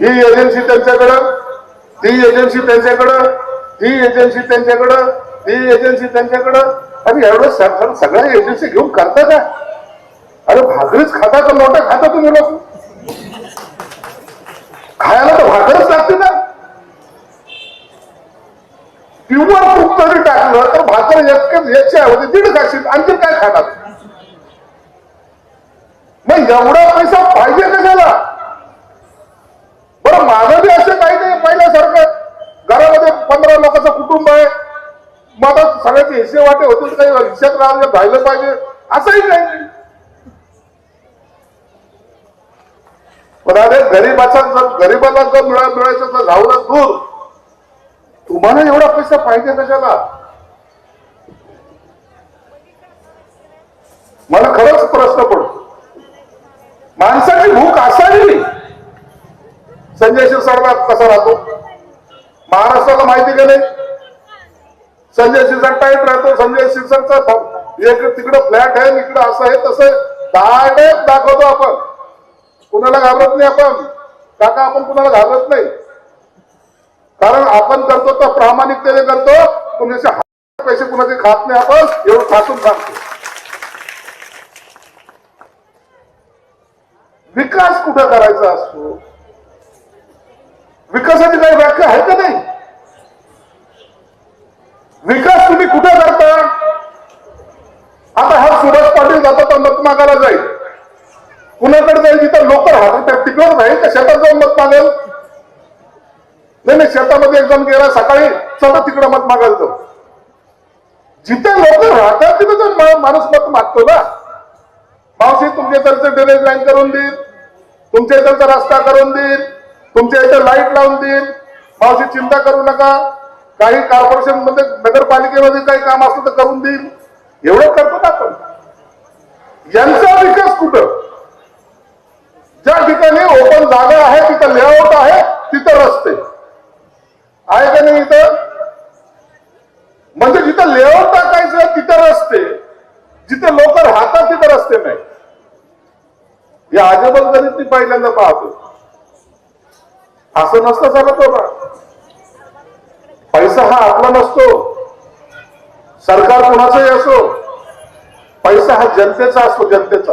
ही agency त्यांच्याकडं ती agency त्यांच्याकडं ही एजन्सी त्यांच्याकडं ही एजन्सी त्यांच्याकडं. आणि एवढं सगळ्या एजन्सी घेऊन करता का अरे भाकरीच खाता का नोटा खाता तुम्ही लोक? खायला तर भाकरच लागते ना. प्युअर तूप जरी टाकलं तर भाकर एक होते दीड खाशील आणखी काय खाणार? मग एवढा पैसा पाहिजे कशाला? कुटुंब आहे मग सगळ्याचे हिस्से वाटे होतील काही हिशात राहिले राहिलं पाहिजे. असंही नाही. पण अरे गरीबाचा जर गरीबाला जर मिळा मिळायचं तर झावलं दूर. तुम्हाला एवढा पैसा पाहिजे कशाला? मला खरंच प्रश्न पडतो. माणसाची भूक असावी. संजय शिरसाट कसा राहतो? महाराष्ट्राला माहिती का नाही? संजय शिरसाट टाईट राहतो संजय शिरसाटचा एक तिकडं फ्लॅट आहे इकडं असं आहे तसं डायरेक्ट दाखवतो आपण. कुणाला घाबरत नाही आपण. काका आपण कुणाला घाबरत नाही. कारण आपण करतो तर प्रामाणिकतेने करतो कुणाचे पैसे कुणाचे खात नाही आपण एवढं खातून सांगतो विकास कुठं करायचा असतो? विकासाची काही व्याख्या आहे का नाही? विकास तुम्ही कुठे करता? आता हा सुभाष पाटील जातो तर मत मागायला जाईल. कुणाकडे जाईल? जिथं लोक राहतात तिकडे राहील तर शेतात जाऊन मत मागेल. नाही नाही शेतामध्ये एक जण गेला सकाळी चला तिकडं मत मागायला जाऊ. जिथे लोक राहतात तिथे जाऊन माणूस मत मागतो ना. मावशी तुमच्या इथलचं ड्रेनेज लाईन करून देईल. तुमच्या इथलचा रस्ता करून देईल. तुमच्या इथे लाइट लावून देईल. मावशी चिंता करू नका. काही कॉर्पोरेशनमध्ये नगरपालिकेमध्ये काही काम असलं तर करून देईल. एवढं करतो ना आपण. यांचा विकास कुठं? ज्या ठिकाणी ओपन जागा आहे तिथं लेआउट आहे तिथं रस्ते. आहे का नाही इथं? म्हणजे जिथं लेआउट टाकायचं तिथं रस्ते. जिथे लोक राहतात तिथं रस्ते नाही. या अजबल गणित मी पहिल्यांदा पाहतो. असं नसतं झालं बाबा. पैसा आपला नसतो सरकार कोणाचाही असो पैसा हा जनतेचा असतो जनतेचा.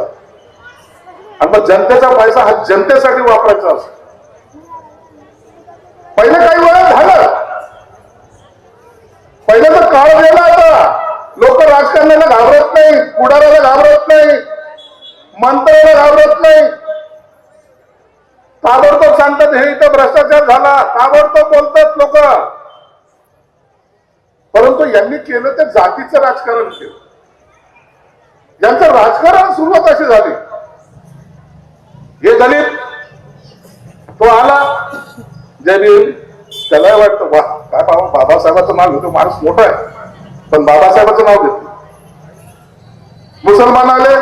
आणि मग जनतेचा पैसा हा जनतेसाठी वापरायचा असतो पहिले काही वेळा झालं. पहिल्याचा काळ गेला आता. लोक राजकारणाला घाबरत नाही पुढाऱ्याला घाबरत नाही मंत्र्याला घाबरत नाही. ताबडतोब सांगतात हे इथं भ्रष्टाचार झाला. ताबडतोब बोलतात लोक. परंतु यांनी केलं ते जातीचं राजकारण केलं यांचं राजकारण सुरुवात अशी झाली. हे दलित तो आला. जय त्याला वाटतं वा काय बाबा बाबासाहेबाचं नाव घेतो माणूस मोठा आहे. पण बाबासाहेबाचं नाव घेतो. मुसलमान आले.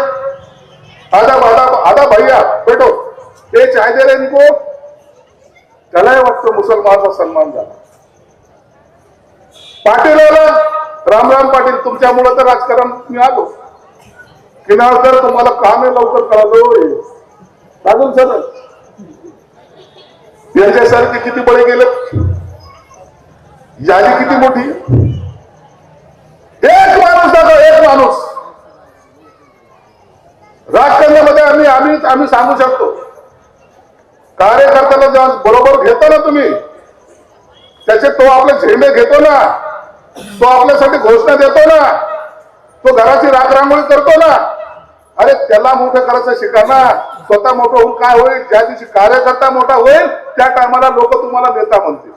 आधा आधा आधा भैया बेटो ते चाय दे रहे इनको त्यालाही वाटतं मुसलमानचा सन्मान झाला. पाटील आला. राम पाटील तुमच्यामुळे तर राजकारण मी आलो. किनाळकर तुम्हाला काम आहे लवकर कळालो लागून सर? यांच्यासारखे किती बळी गेले? यादी किती मोठी? एक माणूस दादा एक माणूस. राजकारणामध्ये आम्ही आम्ही आम्ही सांगू शकतो. कार्यकर्त्याला बरोबर घेतो ना तुम्ही त्याचे तो आपले झेंडे घेतो ना. तो आपल्यासाठी घोषणा देतो ना. तो घराची राखरांगोळी करतो ना. अरे त्याला मोठं करायचं शिका ना. स्वतः मोठं होऊन काय होईल? ज्या दिवशी कार्यकर्ता मोठा होईल त्या टायमाला लोक तुम्हाला नेता म्हणतील.